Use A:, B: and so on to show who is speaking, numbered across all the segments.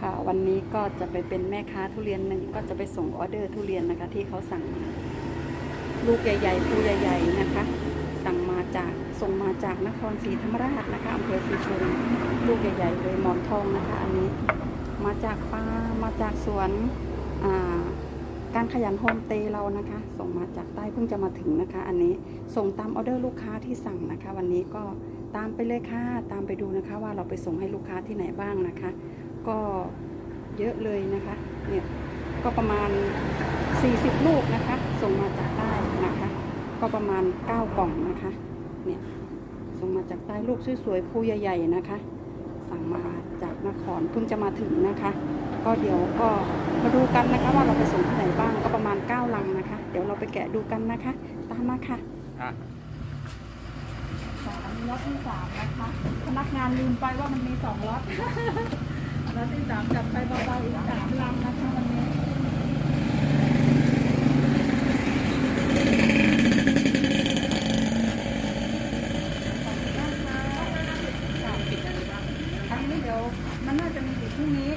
A: ค่ะวันนี้ก็จะไปเป็นแม่ค้าทุเรียนหนึ่งก็จะไปส่งออเดอร์ทุเรียนนะคะ ที่เขาสั่งมาลูกใหญ่ๆภูใหญ่ ๆนะคะ สั่งมาจากส่งมาจากนครศรีธรรมราชนะคะอำเภอศรีชนลูกใหญ่ๆเลยหมอนทองนะคะ อันนี้มาจากฟ้ามาจากสวนอ่าการขยันโฮมเตย์เรานะคะ ส่งมาจากใต้เพิ่งจะมาถึงนะคะ อันนี้ส่งตามออเดอร์ลูกค้าที่สั่งนะคะ วันนี้ก็ตามไปเลยค่ะตามไปดูนะคะ ว่าเราไปส่งให้ลูกค้าที่ไหนบ้างนะคะ ก็เยอะเลยนะคะ เนี่ยก็ประมาณ 40 ลูกนะคะ ส่งมาจากใต้นะคะ ก็ประมาณ 9 กล่องนะคะ เนี่ยส่งมาจากใต้ลูกสวยๆภูใหญ่ๆนะคะ สั่งมาจากนครเพิ่งจะมาถึงนะคะ ก็เดี๋ยวก็มาดูกันนะคะว่าเราไปส่งที่ไหนบ้างก็ประมาณ 9 ลังนะคะ เดี๋ยวเราไปแกะดูกันนะคะ ตามมาค่ะ
B: อะ
A: สามล็อตที่สามนะคะ พนักงานลืมไปว่ามันมีสองล็อต ล็อตที่สามจัดไปเบาๆอีกสามลำนะคะวันนี้อันนี้เดี๋ยวมันน่าจะมีอยู่พรุ่งนี้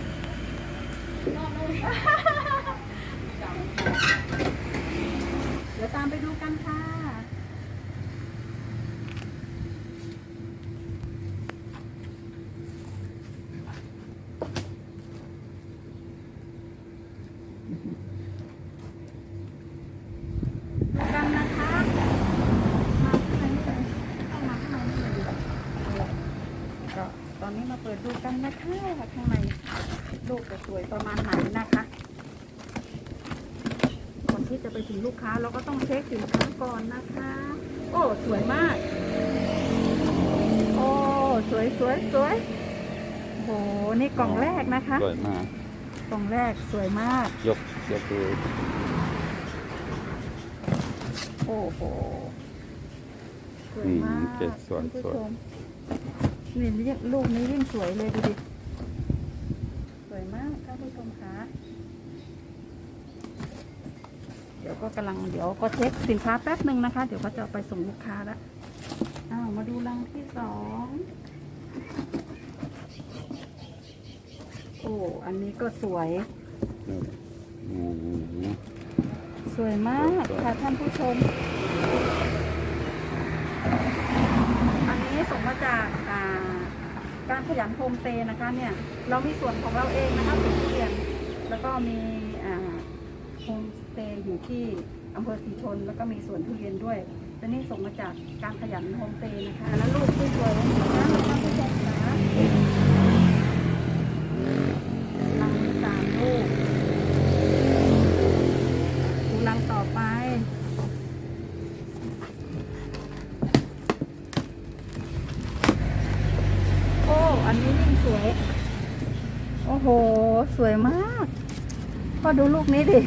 A: เดี๋ยวตามไปดูกันค่ะ กันนะคะมาข้างในเลยเข้ามาข้างในเลยก็ตอนนี้มาเปิ ดดูกันนะคะว่าข้างในลูกจะสวยประมาณไหนนะคะ ก่อนที่จะไปถึงลูกค้าเราก็ต้องเช็คสินค้าก่อนนะคะ โอ้สวยมาก โอ้สวยสวยสวยโหนี่กล่องแรกนะคะ
B: สวยมาก
A: กล่องแรกสวยมาก
B: ยกยกดู
A: โอ้โห สวย
B: อืม
A: มาก
B: เจ็ดสวย
A: ท่านผู้
B: สวย
A: ชม นี่ยิ่งลูกนี้ยิ่งสวยเลยดูดิ สวยมากท่านผู้ชมคะเดี๋ยวก็กำลังเดี๋ยวก็เช็คสินค้าแป๊บหนึ่งนะคะ เดี๋ยวก็จะเอาไปส่งลูกค้าแล้วอ้าวมาดูรังที่สองโอ้อันนี้ก็สวย
B: อืม
A: สวยมาก
B: สวย
A: ค่ะท่านผู้ชม อั นี้ส่งมาจากการขยันโฮมสเตย์นะคะเนี่ยเรามีส่วนของเราเองนะคะสวนทุเรียนแล้วก็มีโฮมสเตย์อยู่ที่อำเภอศรีชน แล้วก็มีสวนทุเรียนด้วยแต่นี่ส่งมาจากการขยันโฮมสเตย์นะคะแล้วลูกที่สวยนะคะท่านผู้ชมนะลังที่สามลูก ดูลังต่อไป โอ้ อันนี้ยิ่งสวย โอ้โห สวยมากพอดูลูกนี้ดิ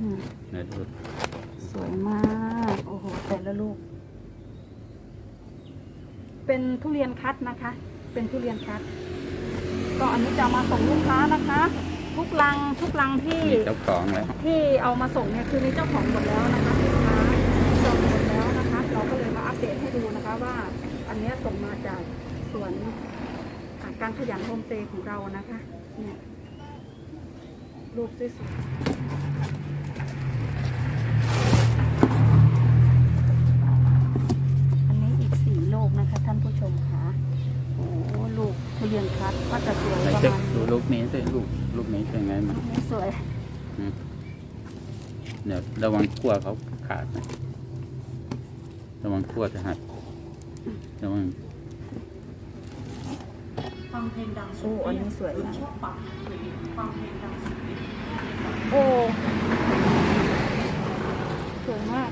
A: อืม
B: ไหนดู
A: สวยมาก โอ้โห แต่ละลูก เป็นทุเรียนคัดนะคะ เป็นทุเรียนคัด ก็อันนี้จะเอามาส่งลูกค้านะคะ ทุกลังทุกลังที่
B: มีเจ้าของแล้ว
A: ที่เอามาส่งเนี่ยคือมีเจ้าของหมดแล้วนะคะลูกค้าจองหมดแล้วนะคะ เราก็เลยมาอัปเดตให้ดูนะคะว่า อันเนี้ยส่งมาจากสวนอ่า การขยันโฮมสเตย์ของเรานะคะเนี่ยลูกสวยๆอันนี้อีกสี่ลูกนะคะ ท่านผู้ชมค่ะโอ้โหลูกทุเรียนคัดก็จะสวย
B: ไหน
A: ประ
B: จะ
A: มาณ
B: ดู
A: นี้
B: ลูกนี้สิลูกลูกนี้เป็นไงมัน
A: ลูกนี้สวย
B: อืมเดี๋ยวระวังขั้วเขาขาดนะระวังขั้วจะหักระวัง
C: ฟังเพลงดังสุ
A: โอ้
C: ด
A: อันนี้สวยนะ
C: ชอบปากหรือฟังเพลงดังสุด
A: โอ้สวยมาก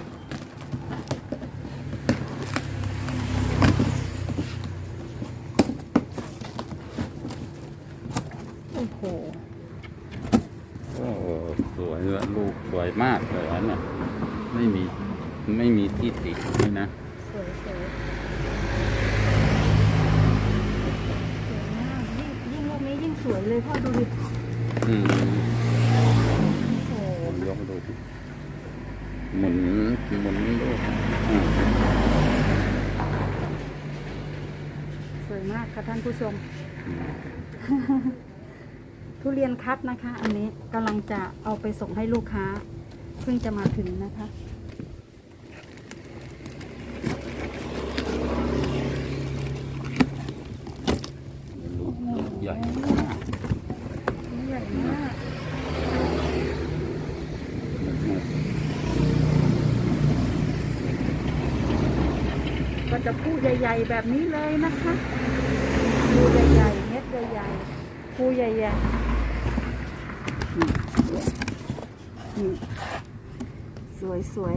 A: โอ้โห
B: โอ้สวยเลยลูกสวยมากเลยอันน่ะไม่มีไม่มีที่ติเลยนะ
A: สวยสวยสวยมากยิ่งยิ่งลูกนี้ยิ่งส วยเลยพ่อดูดิ
B: อืม
A: โอ้โห
B: ผมยกดูดิหมุนหมุนลูกอืม
A: สวยมากค่ะท่านผู้ชม ทุเรียนคัดนะคะ อันนี้กำลังจะเอาไปส่งให้ลูกค้า เพิ่งจะมาถึงนะคะ
B: ลูกใหญ่มาก
A: ใหญ่มาก ก็จะพูใหญ่ ๆ แบบนี้เลยนะคะพูใหญ่ๆเม็ดใหญ่ๆพูใหญ่ๆนี่นี่สวย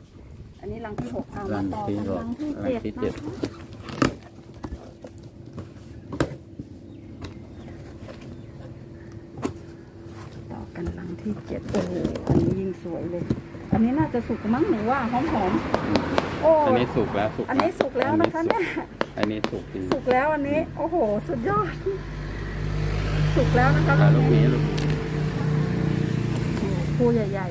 A: ๆอันนี้รังที่หกเอา
B: รั
A: มางต่อ
B: ที่
A: กัน
B: หก
A: รังที่
B: รัง
A: เจ็ด
B: ที่
A: นะ
B: เจ็ด
A: คะต่อกันรังที่เจ็ดโอ้โหอันนี้ยิ่งสวยเลย อันนี้น่าจะสุกมั้งหนูว่าหอมๆโอ้
B: อันนี้สุกแล้วสุก
A: อันนี้สุกแล้วนะคะเนี่ย
B: อันนี้สุกจริง
A: สุกแล้วอันนี้ โอ้โห สุดยอด สุกแล้วนะคะ
B: ถ่ายรูป
A: นี้
B: นี้ลูก
A: คู่ใหญ่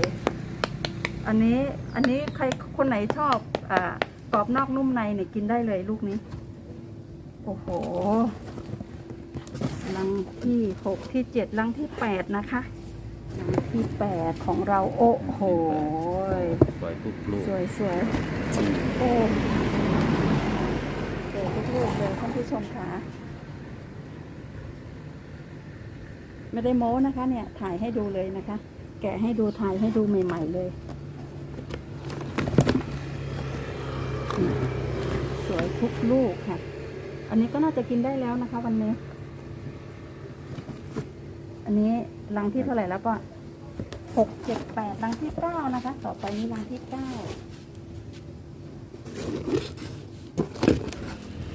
A: ๆ อันนี้อันนี้ใครคนไหนชอบอ่ากรอบนอกนุ่มในเนี่ยกินได้เลยลูกนี้ โอ้โหลังที่หกที่เจ็ดลังที่แปดนะคะลัง ที่แปดของเราโอ้โห
B: สวยทุกลูก
A: สวยสวยๆโอ้สวยทุกลูกเลยท่านผู้ชมค่ะไม่ได้โม้นะคะ เนี่ย ถ่ายให้ดูเลยนะคะ แกะให้ดูถ่ายให้ดูใหม่ ๆเลยนี่สวยทุกลูกค่ะ อันนี้ก็น่าจะกินได้แล้วนะคะ วันนี้ อันนี้รังที่เท่าไหร่แล้วก็หกเจ็ดแปดรังที่เก้านะคะ ต่อไปนี้รังที่เก้า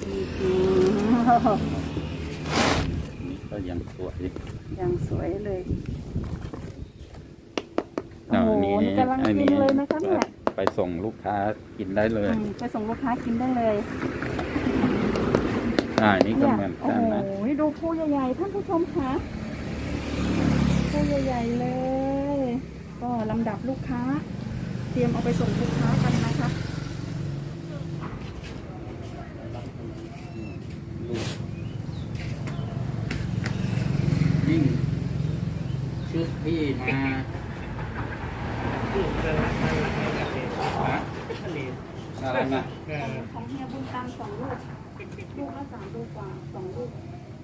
A: อื้อหือ
B: นี่ก็ยังสวย
A: ยังสวยเลย
B: อ่า
A: โอ้โห
B: อันนี้
A: นี่กำลัง
B: อัน
A: กิ
B: นี้
A: นเลยนะคะเนี่ย
B: ไปส่งลูกค้ากินได้เลย
A: อืมไปส่งลูกค้ากินได้เลย
B: อ่าอันนี้ก็
A: เนี่ย
B: เหมือน
A: โอ้
B: กัน
A: โห
B: นะ
A: ดูผู้ใหญ่ๆท่านผู้ชมคะ ผู้ใหญ่ๆเลย ก็ลำดับลูกค้า เตรียมเอาไปส่งลูกค้ากันนะคะ
B: ยิ่งชุดที่มาอะไรนะ
A: ของเฮียบุญตามสองลูก ลูกละสามลูกกว่าสองลูก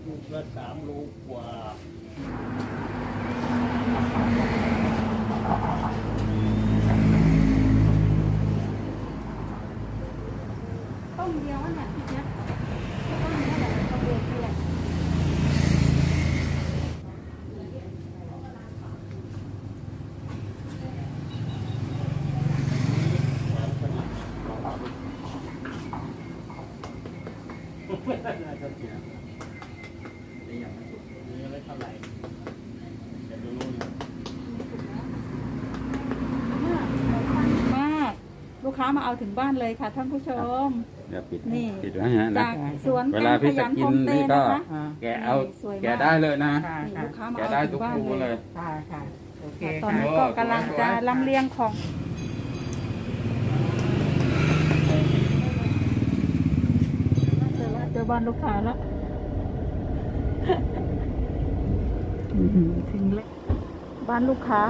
D: ลูกละสามโลกว่า
A: ต้นเดียวอะเนี่ยพี่เจ๊ยบต้นนี้แหละกระเบียดนี่แหละ
D: น่าจะถูก นี่ยังไม่เท่าไหร่เดี๋ยวดูนู่น
A: มากลูกค้ามาเอาถึงบ้านเลยค่ะท่านผู้ชม
B: เดี๋ยวปิด
A: นี่
B: ปิดไว้ฮะนะ
A: จากสวน
B: เวลาพี่จะกินนี่ก็
A: นะคะ
B: แกะเอา
A: สวยมาก
B: แกะได้เลยนะ
E: ค่ะ
A: นี่
E: ค่ะ
A: ลูกค้ามา
B: แกะ
A: เอา
B: ได้
A: ถึ
B: ทุ
A: งบ้าน
B: ภู
A: เล
B: เลย ย
E: ค่ะค่ะโอเค
A: ตอน
E: ค่ะ
A: นี้ก็กำลังจะลำเลียงของ เจอแล้วเจอบ้านลูกค้าแล้ว ถึงเลยบ้านลูกค้า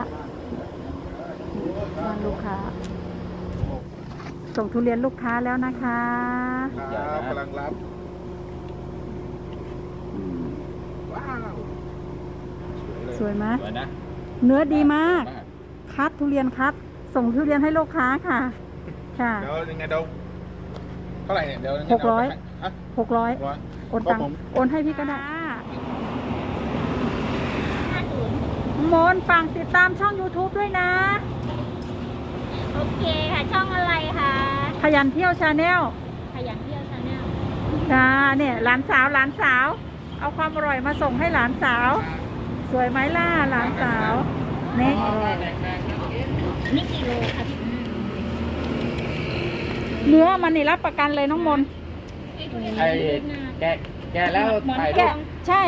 A: บ้านลูกค้า ส่งทุเรียนลูกค้าแล้วนะคะ
F: ครับกำลังรับ
B: อืม
F: ว้าว
A: สวยไหม
B: สวยนะ
A: เนื้อดีมาก คัดทุเรียนคัด ส่งทุเรียนให้ลูกค้าค่ะ ค่ะ
F: เดี๋ยวยังไงเดี๋ยวเท่าไหร่เนี่ยเดี๋ยวยังไง
A: หกร้อย
F: ฮะ
A: หกร้อย
F: หกร้อย
A: โอนตัง
F: ครับผม
A: โอนให้พี่ก็ได้โมนฝากติดตามช่อง YouTube ด้วยนะ
G: โอเคค่ะ ช่องอะไรคะ
A: ขยันเที่ยวชาแนล
G: ขยันเที่ยวชาแนล
A: จ้าเนี่ยหลานสาวหลานสาว เอาความอร่อยมาส่งให้หลานสาว สวยไหมล่ะหลานสาวนี่
G: นี่กิโลค่ะพี่
A: เนื้อมันนี่รับประกันเลยน้องมน
B: ไอ้แกะแกะแล้วถ่ายรู
A: แกะ
B: ป
A: ใช่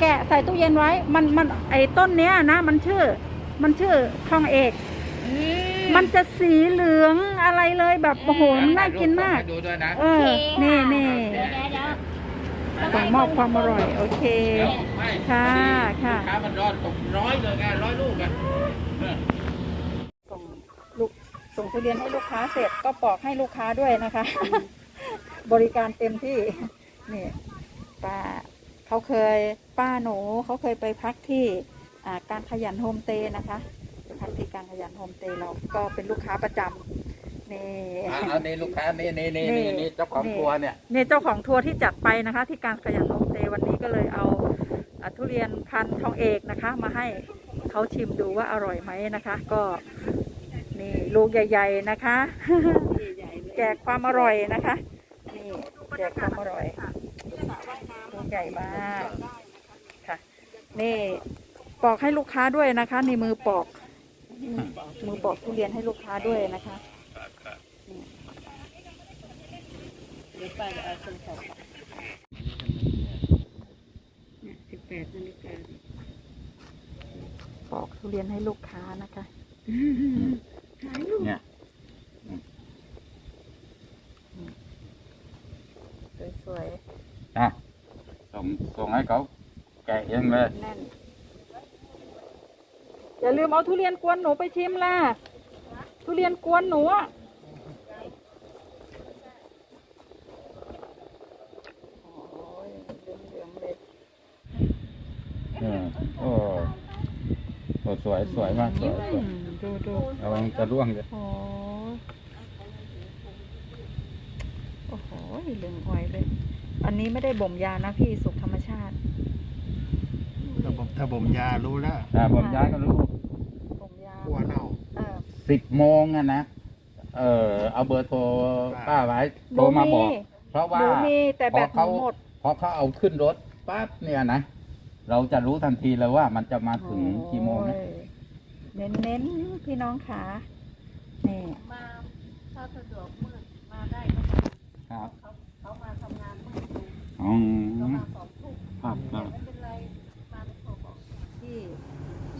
A: แกะใส่ตู้เย็นไว้ มันมันไอ้ต้นเนี้ยนะมันชื่อ มันชื่อทองเอก มันจะสีเหลืองอะไรเลยแบบโอ้โหมันน่ากินมาก
B: ให้ดูด้วยนะ
A: เออนี่นี่
G: เดี๋ยวเดี๋ยวเดี๋ยว
A: ส่งมอบความอร่อย โอเค
B: ไม่
A: ค่ะค่ะ
B: ลูกค้ามันรอดตกร้อยเลยไงร้อยลูกอะเออ
A: ส่งลูกส่งทุเรียนให้ลูกค้าเสร็จก็ปอกให้ลูกค้าด้วยนะคะ บริการเต็มที่นี่ป้า เขาเคยป้าหนูเขาเคยไปพักที่อ่าการขยันโฮมเตย์นะคะไปพักที่การขยันโฮมเตย์เราก็เป็นลูกค้าประจำนี่
B: อะเอานี่ลูกค้านี่นี่นี่นี่นี่เจ้าของครัวเนี่ย
A: เนี่ยเจ้าของทัวร์ที่จัดไปนะคะ ที่การขยันโฮมสเตย์วันนี้ก็เลยเอาอะทุเรียนพันธุ์ทองเอกนะคะ มาให้เขาชิมดูว่าอร่อยไหมนะคะ ก็นี่ลูกใหญ่ ๆนะคะ แจกความอร่อยนะคะ นี่แจกความอร่อย ลูกใหญ่มากค่ะ นี่ปอกให้ลูกค้าด้วยนะคะ ในมือปอกมมือปอกทุเรียนให้ลูกค้าด้วยนะคะสิบแปดนาฬิกาปอกทุเรียนให้ลูกค้านะคะ
B: เนี่ย
A: สวย
B: นะส่งส่ง ให้เขาแกะเองเลย
A: ๆแน่นอย่าลืมเอาทุเรียนกวนหนูไปชิมล่ะ ทุเรียนกวนหนูอะโอ้ยเหลืองๆเลย
B: เออโอ้โอ้สวยสวยมากสวยสวย
A: อืมดูดู
B: ระวังจะร่วงเลย
A: โอ้ยโอ้โหเหลืองอ่อยเลย อันนี้ไม่ได้บ่มยานะพี่สุกธรรมชาติ
D: ถ้า ผมถ้าผมยารู้แล้ว
B: อ่าผมย้ายก็รู้
A: บ่มยา
D: กลัวเน่า
A: เออ
B: สิบโมงอะนะเออเอาเบอร์โทรป้าไว้โทรมาบอก เพราะ
A: ห
B: ว่า
A: นูมีแต่แบตหนูหมด
B: พอเขาเอาขึ้นรถปั๊บเนี่ยนะ เราจะรู้ทันทีเลยว่ามันจะมาถึงกี่โมงนะ
A: โอ้ยเน้นเน้นๆพี่น้องขานี่
G: มาถ้าสะดวกมืดมาได้ก็มา
B: ครับ
G: เขาเขามาทำงานมืดอยู่
B: อ๋อ
G: เขามาสองทุ่ม
B: ครับครับ
G: ไม่เป็นไรมาไม่โทรบอก
A: ที่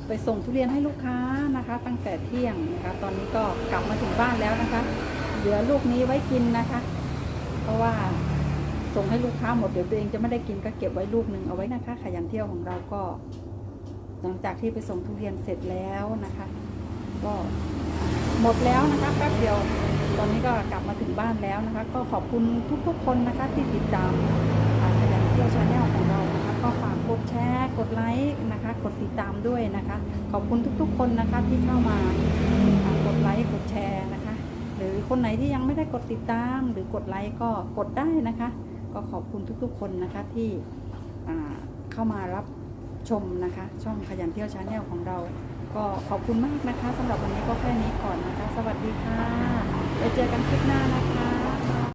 A: ไปส่งทุเรียนให้ลูกค้านะคะ ตั้งแต่เที่ยงนะคะ ตอนนี้ก็กลับมาถึงบ้านแล้วนะคะ เหลือลูกนี้ไว้กินนะคะ เพราะว่าส่งให้ลูกค้าหมดเดี๋ยวตัวเองจะไม่ได้กินก็เก็บไว้ลูกหนึ่งเอาไว้นะคะขยันเที่ยวของเราก็ หลังจากที่ไปส่งทุเรียนเสร็จแล้วนะคะ ก็หมดแล้วนะคะแป๊บเดียวตอนนี้ก็กลับมาถึงบ้านแล้วนะคะ ก็ขอบคุณทุกๆคนนะคะที่ติดตามขยันเที่ยวชาแนลของ ดแชร์ กดไลค์นะคะ กดติดตามด้วยนะคะ ขอบคุณทุกๆ คนนะคะที่เข้ามากดไลค์กดแชร์นะคะ หรือคนไหนที่ยังไม่ได้กดติดตาม หรือกดไลค์ก็กดได้นะคะ ก็ขอบคุณทุกๆ คนนะคะที่เข้ามารับชมนะคะ ช่องขยันเที่ยวชาแนลของเรา ก็ขอบคุณมากนะคะสำหรับวันนี้ก็แค่นี้ก่อนนะคะ สวัสดีค่ะไว้เจอกันคลิปหน้านะคะ